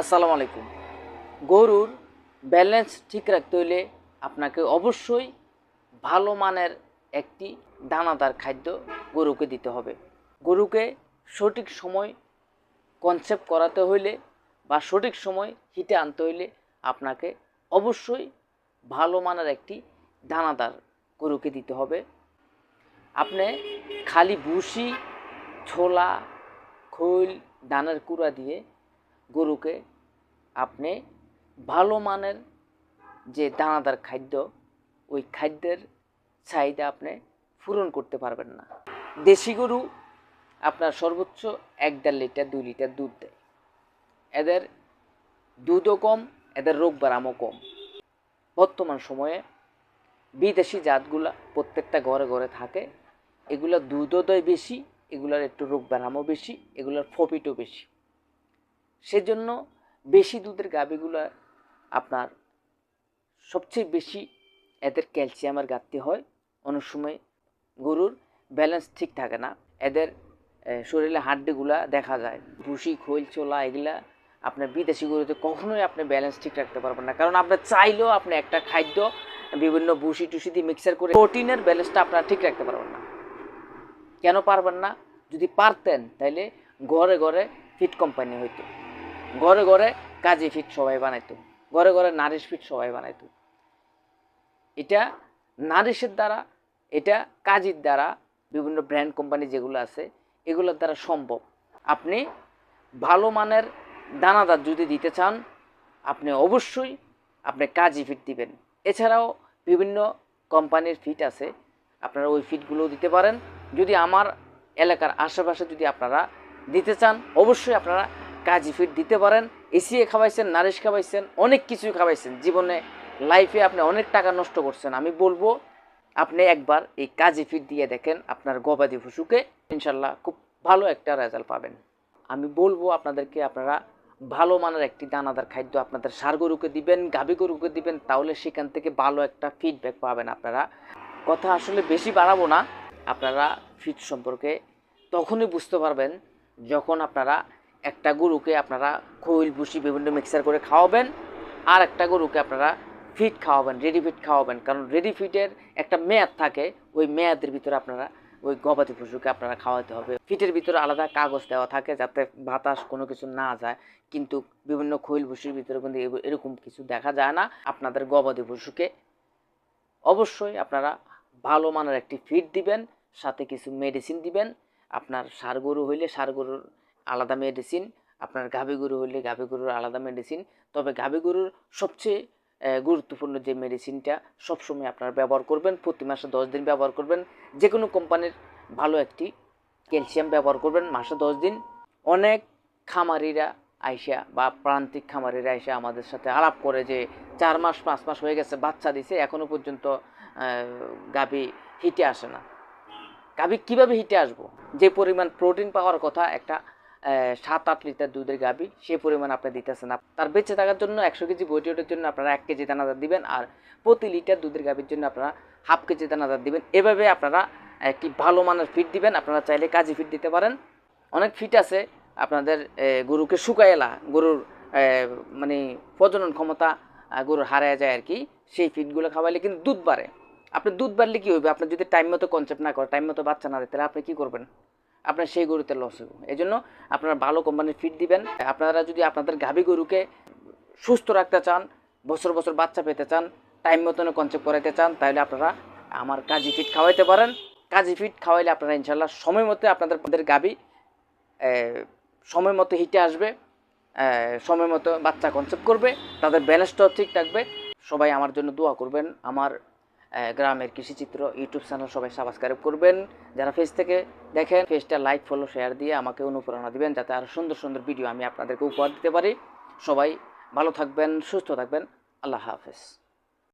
আসসালামু আলাইকুম। গরুর ব্যালেন্স ঠিক রাখতে হলে আপনাকে অবশ্যই ভালো মানের একটি দানাদার খাদ্য গরুকে দিতে হবে। গরুকে সঠিক সময় কনসেপ্ট করাতে হইলে বা সঠিক সময় হিটে আনতে হইলে আপনাকে অবশ্যই ভালো মানের একটি দানাদার গরুকে দিতে হবে। আপনি খালি ভুসি, ছোলা, খৈল, দানার কুড়া দিয়ে গরুকে আপনি ভালো মানের যে দানাদার খাদ্য, ওই খাদ্যের চাহিদা আপনি পূরণ করতে পারবেন না। দেশি গরু আপনার সর্বোচ্চ এক দেড় লিটার, দুই লিটার দুধ দেয়। এদের দুধও কম, এদের রোগ ব্যারামও কম। বর্তমান সময়ে বিদেশি জাতগুলা প্রত্যেকটা ঘরে ঘরে থাকে। এগুলো দুধও দেয় বেশি, এগুলোর একটু রোগ ব্যারামও বেশি, এগুলোর প্রফিটও বেশি। সেজন্য বেশি দুধের গাভীগুলো আপনার সবচেয়ে বেশি এদের ক্যালসিয়ামের ঘাটতি হয়। অনেক সময় গরুর ব্যালেন্স ঠিক থাকে না। এদের শরীরে হাড্ডিগুলা দেখা যায়। ভুসি, খৈল, চোলা এগুলা আপনার বিদেশি গরুতে কখনোই আপনি ব্যালেন্স ঠিক রাখতে পারবেন না। কারণ আপনার চাইলেও আপনি একটা খাদ্য বিভিন্ন ভুসি টুসি দিয়ে মিক্সার করে প্রোটিনের ব্যালেন্সটা আপনারা ঠিক রাখতে পারবেন না। কেন পারবেন না? যদি পারতেন তাহলে ঘরে ঘরে ফিট কোম্পানি হইতো। ঘরে ঘরে কাজী ফিট সবাই বানাইতো। ঘরে ঘরে নারিশ ফিট সবাই বানাইতো। এটা নারিশের দ্বারা, এটা কাজীর দ্বারা, বিভিন্ন ব্র্যান্ড কোম্পানি যেগুলো আছে, এগুলোর দ্বারা সম্ভব। আপনি ভালো মানের দানাদার যদি দিতে চান, আপনি অবশ্যই আপনি কাজী ফিট দিবেন। এছাড়াও বিভিন্ন কোম্পানির ফিট আছে, আপনারা ওই ফিটগুলোও দিতে পারেন। যদি আমার এলাকার আশেপাশে যদি আপনারা দিতে চান, অবশ্যই আপনারা কাজী ফিট দিতে পারেন এসিএ খাওয়াইছেন, নারিশ খাওয়াইছেন, অনেক কিছুই খাওয়াইছেন। জীবনে লাইফে আপনি অনেক টাকা নষ্ট করছেন। আমি বলব, আপনি একবার এই কাজী ফিট দিয়ে দেখেন আপনার গবাদি পশুকে ইনশাল্লাহ খুব ভালো একটা রেজাল্ট পাবেন। আমি বলব আপনাদেরকে, আপনারা ভালো মানের একটি দানাদার খাদ্য আপনাদের সার গরুকে দিবেন, গাভী গরুকে দিবেন, তাহলে সেখান থেকে ভালো একটা ফিডব্যাক পাবেন আপনারা। কথা আসলে বেশি বাড়াবো না, আপনারা ফিট সম্পর্কে তখনই বুঝতে পারবেন, যখন আপনারা একটা গরুকে আপনারা খৈল, ভুসি, বিভিন্ন মিক্সার করে খাওয়াবেন। আর একটা গরুকে আপনারা ফিট খাওয়াবেন রেডি ফিট খাওয়াবেন। কারণ রেডি ফিটের একটা মেয়াদ থাকে, ওই মেয়াদের ভিতরে আপনারা, ওই গবাদি পশুকে আপনারা খাওয়াতে হবে। ফিটের ভিতরে আলাদা কাগজ দেওয়া থাকে যাতে বাতাস কোনো কিছু না যায়। কিন্তু বিভিন্ন খৈল, ভুসির ভিতরে কিন্তু এরকম কিছু দেখা যায় না। আপনাদের গবাদি পশুকে অবশ্যই আপনারা ভালো মানের একটি ফিড দিবেন, সাথে কিছু মেডিসিন দিবেন। আপনার সার গরু হইলে সার গরুর আলাদা মেডিসিন আপনার গাভী গরু হলে গাভী গরুর আলাদা মেডিসিন তবে গাভী গরুর সবচেয়ে গুরুত্বপূর্ণ যে মেডিসিনটা সবসময় আপনারা ব্যবহার করবেন, প্রতি মাসে দশ দিন ব্যবহার করবেন যে কোনো কোম্পানির ভালো একটি ক্যালসিয়াম ব্যবহার করবেন, মাসে দশ দিন। অনেক খামারিরা আইসা বা প্রান্তিক খামারিরা আইসা আমাদের সাথে আলাপ করে যে চার মাস, পাঁচ মাস হয়ে গেছে, বাচ্চা দিছে এখনও পর্যন্ত গাভী হিটে আসে না। গাভী কীভাবে হিটে আসব? যে পরিমাণ প্রোটিন পাওয়ার কথা একটা সাত আট লিটার দুধের গাভী, সে পরিমাণ আপনি দিতেছেন। তার বেঁচে থাকার জন্য একশো কেজি বইটিওটের জন্য আপনারা এক কেজি দানাদার দিবেন আর প্রতি লিটার দুধের গাভীর জন্য আপনারা হাফ কেজি দানাদার দিবেন। এভাবে আপনারা একটি ভালো মানের ফিট দিবেন। আপনারা চাইলে কাজী ফিট দিতে পারেন। অনেক ফিট আছে আপনাদের গরুকে শুকাইলা গরুর মানে প্রজনন ক্ষমতা গরুর হারায় যায় আর কি, সেই ফিটগুলো খাওয়াইলে কিন্তু দুধ বাড়ে। আপনি দুধ বাড়লে কী হবে আপনি যদি টাইম মতো কনসেপ্ট না করে টাইম মতো বাচ্চা না দেয়, তাহলে আপনি কী করবেন? আপনার সেই গরুতে লস হবে এই জন্য আপনারা ভালো কোম্পানির ফিট দিবেন। আপনারা যদি আপনাদের গাভী গরুকে সুস্থ রাখতে চান, বছর বছর বাচ্চা পেতে চান টাইম মতন কনসেপ্ট করাইতে চান, তাহলে আপনারা আমার কাজী ফিট খাওয়াইতে পারেন। কাজী ফিট খাওয়াইলে আপনারা ইনশাল্লাহ সময় মতো আপনাদের আপনাদের গাভী সময় মতো হিটে আসবে সময় মতো বাচ্চা কনসেপ্ট করবে, তাদের ব্যালেন্সটাও ঠিক থাকবে। সবাই আমার জন্য দোয়া করবেন। আমার গ্রামের কৃষিচিত্র ইউটিউব চ্যানেল সবাই সাবস্ক্রাইব করবেন। যারা ফেস থেকে দেখেন ফেসটা লাইক ফলো শেয়ার দিয়ে আমাকে অনুপ্রেরণা দিবেন, যাতে আরও সুন্দর সুন্দর ভিডিও আমি আপনাদেরকে উপহার দিতে পারি। সবাই ভালো থাকবেন, সুস্থ থাকবেন। আল্লাহ হাফেজ।